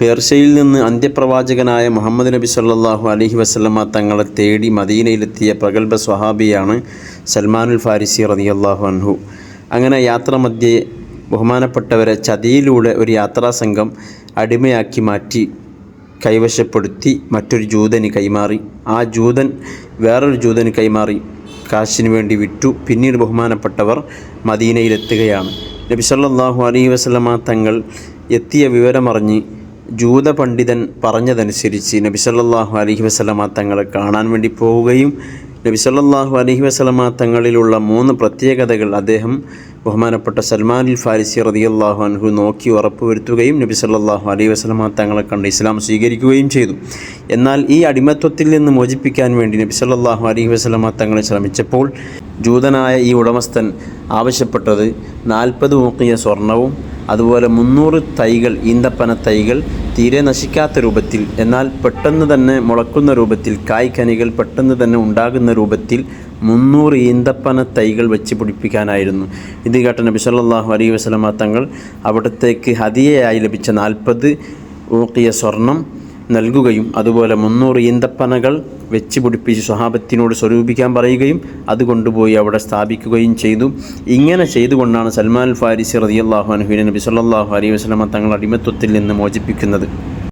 പേർഷ്യയിൽ നിന്ന് അന്ത്യപ്രവാചകനായ മുഹമ്മദ് നബി സല്ലാഹു അലഹി വസ്ലമ തങ്ങളെ തേടി മദീനയിലെത്തിയ പ്രഗത്ഭ സ്വഹാബിയാണ് സൽമാനുൽ ഫാരിസി റളിയല്ലാഹു അൻഹു. അങ്ങനെ യാത്രാമധ്യേ ബഹുമാനപ്പെട്ടവരെ ചതിയിലൂടെ ഒരു യാത്രാ സംഘം അടിമയാക്കി മാറ്റി കൈവശപ്പെടുത്തി മറ്റൊരു ജൂതന് കൈമാറി. ആ ജൂതൻ വേറൊരു ജൂതന് കൈമാറി. കാശിന് വേണ്ടി വിറ്റു പിന്നീട് ബഹുമാനപ്പെട്ടവർ മദീനയിലെത്തുകയാണ്. നബി അലൈ അലൈഹി വസല്ലമ തങ്ങൾ എത്തിയ വിവരമറിഞ്ഞ് ജൂത പണ്ഡിതൻ പറഞ്ഞതനുസരിച്ച് നബി സല്ലല്ലാഹു അലൈഹി വസല്ലമ തങ്ങളെ കാണാൻ വേണ്ടി പോവുകയും നബി സല്ലല്ലാഹു അലൈഹി വസല്ലമ തങ്ങളിലുള്ള മൂന്ന് പ്രത്യേകതകൾ അദ്ദേഹം ബഹുമാനപ്പെട്ട സൽമാനിൽ ഫാരിസി റളിയല്ലാഹു അൻഹു നോക്കി ഉറപ്പുവരുത്തുകയും നബി സല്ലല്ലാഹു അലൈഹി വസല്ലമ തങ്ങളെ കണ്ട് ഇസ്ലാം സ്വീകരിക്കുകയും ചെയ്തു. എന്നാൽ ഈ അടിമത്വത്തിൽ നിന്ന് മോചിപ്പിക്കാൻ വേണ്ടി നബി സല്ലല്ലാഹു അലൈഹി വസല്ലമ തങ്ങളെ ശ്രമിച്ചപ്പോൾ ജൂതനായ ഈ ഉടമസ്ഥൻ ആവശ്യപ്പെട്ടത് നാൽപ്പത് മുക്കിയ സ്വർണവും അതുപോലെ മുന്നൂറ് തൈകൾ ഈന്തപ്പന തൈകൾ തീരെ നശിക്കാത്ത രൂപത്തിൽ എന്നാൽ പെട്ടെന്ന് തന്നെ മുളക്കുന്ന രൂപത്തിൽ കായ്ക്കനികൾ പെട്ടെന്ന് തന്നെ ഉണ്ടാകുന്ന രൂപത്തിൽ മുന്നൂറ് ഈന്തപ്പന തൈകൾ വെച്ച് പിടിപ്പിക്കാനായിരുന്നു. ഇത് കേട്ട നബി സല്ലാഹു അലൈഹി വസല്ലമ തങ്ങൾ അവിടത്തേക്ക് ഹതിയയായി ലഭിച്ച നാൽപ്പത് ഊക്കിയ സ്വർണം നൽകുകയും അതുപോലെ മുന്നൂറ് ഈന്തപ്പനകൾ വെച്ച് പിടിപ്പിച്ച് സ്വഹാബത്തിനോട് സ്വരൂപിക്കാൻ പറയുകയും അത് കൊണ്ടുപോയി അവിടെ സ്ഥാപിക്കുകയും ചെയ്തു. ഇങ്ങനെ ചെയ്തുകൊണ്ടാണ് സൽമാൻ ഫാരിസി റതിയല്ലാഹു അൻഹുവിനെ നബി സല്ലാഹു അലൈഹി വസ്ലമ തങ്ങൾ അടിമത്വത്തിൽ നിന്ന് മോചിപ്പിക്കുന്നത്.